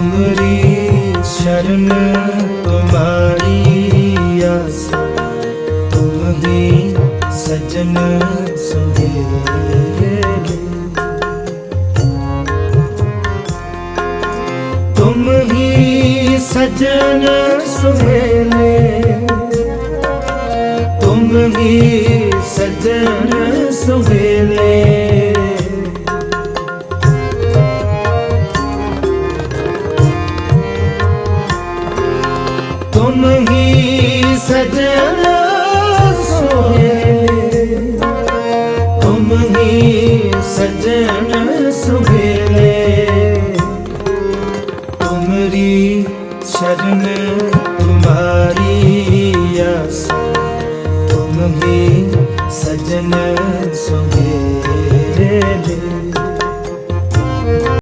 ਤੁਮਰੀ ਸ਼ਰਨ ਤੁਮਾਰੀ ਆਸ ਤੁਮ ਹੀ ਸਜਨ ਤੁਮ ਹੀ ਸਜਨ ਸੁਹੇਲੇ ਤੁਮ ਤੁਮ ਹੀ ਸਜਣ ਸੋਏ ਤੁਮ ਹੀ ਸਜਣ ਸੁਭੇਲੇ ਤੁਮਰੀ ਸ਼ਰਨ ਤੁਮਾਰੀ ਆਸ ਤੁਮ ਹੀ ਸਜਣ ਸੁਭੇਲੇ